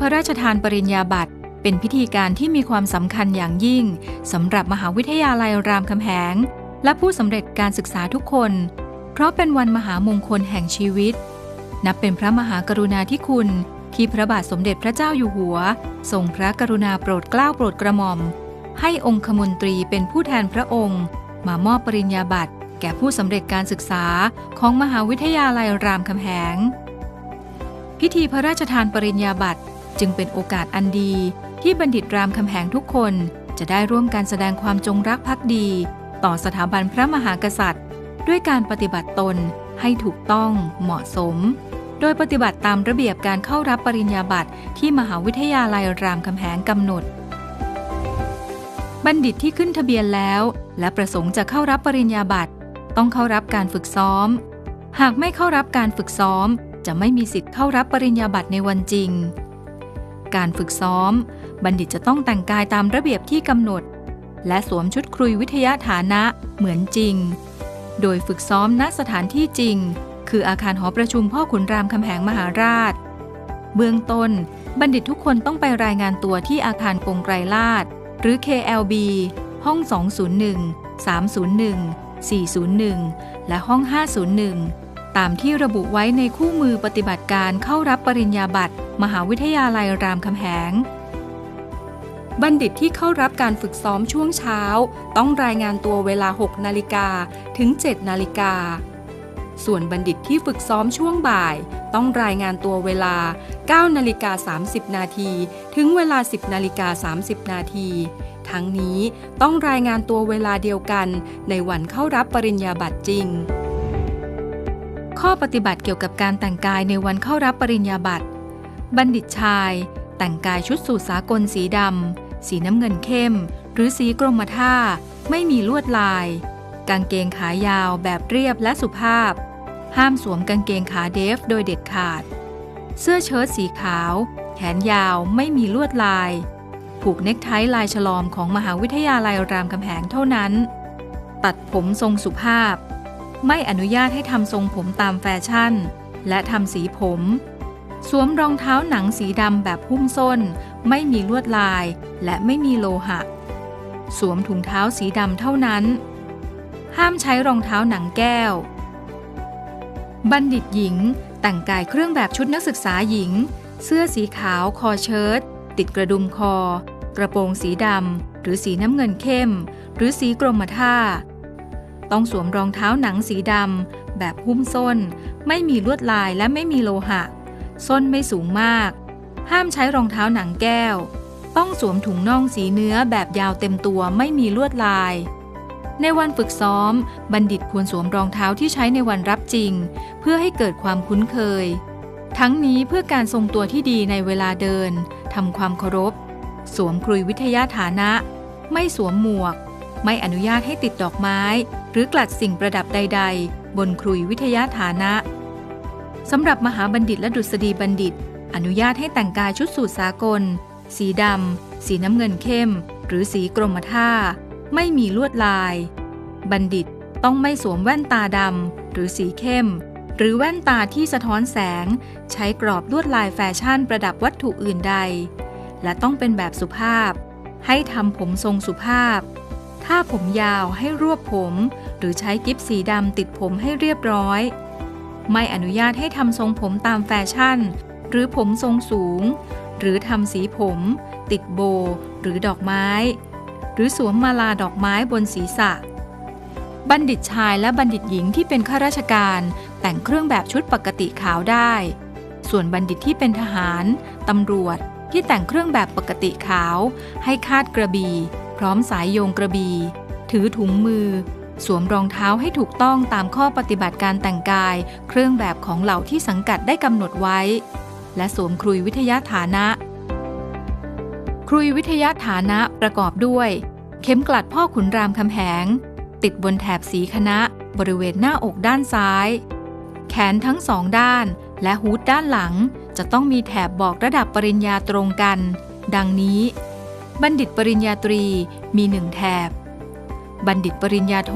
พระราชทานปริญญาบัตรเป็นพิธีการที่มีความสำคัญอย่างยิ่งสำหรับมหาวิทยาลัยรามคำแหง และผู้สำเร็จการศึกษาทุกคน เพราะเป็นวันมหามงคลแห่งชีวิต นับเป็นพระมหากรุณาธิคุณที่พระบาทสมเด็จพระเจ้าอยู่หัวทรงพระกรุณาโปรดเกล้าโปรดกระหม่อม ให้องคมนตรีเป็นผู้แทนพระองค์ มามอบปริญญาบัตรแก่ผู้สำเร็จการศึกษาของมหาวิทยาลัยรามคำแหง พิธีพระราชทานปริญญาบัตร จึงเป็นโอกาสอันดี ที่บัณฑิตรามคำแหงทุกคนจะได้ร่วมการแสดงความจงรักภักดี ต่อสถาบันพระมหากษัตริย์ ด้วยการปฏิบัติตนให้ถูกต้องเหมาะสม โดยปฏิบัติตามระเบียบการเข้ารับปริญญาบัตรที่มหาวิทยาลัยรามคำแหงกำหนด บัณฑิตที่ขึ้นทะเบียนแล้ว และประสงค์จะเข้ารับปริญญาบัตรต้องเข้ารับการฝึกซ้อม หากไม่เข้ารับการฝึกซ้อม จะไม่มีสิทธิ์เข้ารับปริญญาบัตรในวันจริง การฝึกซ้อม บัณฑิตจะต้องแต่งกายตามระเบียบที่กำหนด และสวมชุดครุยวิทยาฐานะเหมือนจริง โดยฝึกซ้อมณสถานที่จริง คืออาคารหอประชุมพ่อขุนรามคำแหงมหาราช เบื้องต้น บัณฑิตทุกคนต้องไปรายงานตัวที่อาคารกงไกรลาดหรือ KLB ห้อง 201 301 401 และห้อง 501 ตามที่ระบุไว้ในคู่มือปฏิบัติการเข้ารับปริญญาบัตร มหาวิทยาลัยรามคำแหง บัณฑิตที่เข้ารับการฝึกซ้อมช่วงเช้า ต้องรายงานตัวเวลา 6 นาฬิกาถึง 7 นาฬิกา ส่วนบัณฑิตที่ฝึกซ้อมช่วงบ่าย ต้องรายงานตัวเวลา 9 นาฬิกา 30 นาทีถึงเวลา 10 นาฬิกา 30 นาทีทั้งนี้ต้องรายงานตัวเวลาเดียวกันในวันเข้ารับปริญญาบัตรจริง ข้อปฏิบัติเกี่ยวกับการแต่งกายในวันเข้ารับปริญญาบัตร บัณฑิตชาย แต่งกายชุดสูทสากลสีดำ สีน้ำเงินเข้ม หรือสีกรมท่า ไม่มีลวดลาย กางเกงขายาวแบบเรียบและสุภาพ ห้ามสวมกางเกงขาเดฟโดยเด็ดขาด เสื้อเชิ้ตสีขาว แขนยาวไม่มีลวดลาย ผูกเน็กไทลายฉลอมของมหาวิทยาลัยรามคำแหงเท่านั้น ตัดผมทรงสุภาพ ไม่อนุญาตให้ทำทรงผมตามแฟชั่น และทำสีผม สวมรองเท้าหนังสีดำแบบหุ้มส้น ไม่มีลวดลายและไม่มีโลหะ สวมถุงเท้าสีดำเท่านั้น ห้ามใช้รองเท้าหนังแก้ว บัณฑิตหญิง แต่งกายเครื่องแบบชุดนักศึกษาหญิง เสื้อสีขาวคอเชิ้ตติดกระดุมคอ กระโปรงสีดำหรือสีน้ำเงินเข้ม หรือสีกรมท่า ต้องสวมรองเท้าหนังสีดำแบบหุ้มส้น ไม่มีลวดลายและไม่มีโลหะ ส้นไม่สูงมาก ห้ามใช้รองเท้าหนังแก้ว ต้องสวมถุงน่องสีเนื้อแบบยาวเต็มตัวไม่มีลวดลาย ในวันฝึกซ้อม บัณฑิตควรสวมรองเท้าที่ใช้ในวันรับจริง เพื่อให้เกิดความคุ้นเคย ทั้งนี้เพื่อการทรงตัวที่ดีในเวลาเดินทำความเคารพ สวมครุยวิทยาฐานะ ไม่สวมหมวก ไม่อนุญาตให้ติดดอกไม้ หรือกลัดสิ่งประดับใด ๆ บนครุยวิทยาฐานะสำหรับมหาบัณฑิตและดุษฎีบัณฑิต อนุญาตให้แต่งกายชุดสูทสากล สีดำ สีน้ำเงินเข้ม หรือสีกรมท่า ไม่มีลวดลาย บัณฑิตต้องไม่สวมแว่นตาดำ หรือสีเข้ม หรือแว่นตาที่สะท้อนแสง ใช้กรอบลวดลายแฟชั่นประดับวัตถุอื่นใด และต้องเป็นแบบสุภาพ ให้ทำผมทรงสุภาพ ถ้าผมยาวให้รวบผม หรือใช้กิฟสีดำติดผมให้เรียบร้อย ไม่อนุญาตให้ทำทรงผมตามแฟชั่น หรือผมทรงสูง หรือทำสีผม ติดโบ หรือดอกไม้ หรือสวมมาลาดอกไม้บนศีรษะ บัณฑิตชายและบัณฑิตหญิงที่เป็นข้าราชการ แต่งเครื่องแบบชุดปกติขาวได้ ส่วนบัณฑิตที่เป็นทหารตำรวจที่แต่งเครื่องแบบปกติขาว ให้คาดกระบี่ พร้อมสายโยงกระบี่ ถือถุงมือ สวมรองเท้าให้ถูกต้องตามข้อปฏิบัติการแต่งกาย เครื่องแบบของเหล่าที่สังกัดได้กำหนดไว้ และสวมครุยวิทยาฐานะ ครุยวิทยาฐานะประกอบด้วย เข็มกลัดพ่อขุนรามคำแหง ติดบนแถบสีคณะ บริเวณหน้าอกด้านซ้าย แขนทั้งสองด้าน และฮูดด้านหลังจะต้องมีแถบบอกระดับปริญญาตรงกัน ดังนี้ บัณฑิตปริญญาตรีมีหนึ่งแถบ บัณฑิตปริญญาโท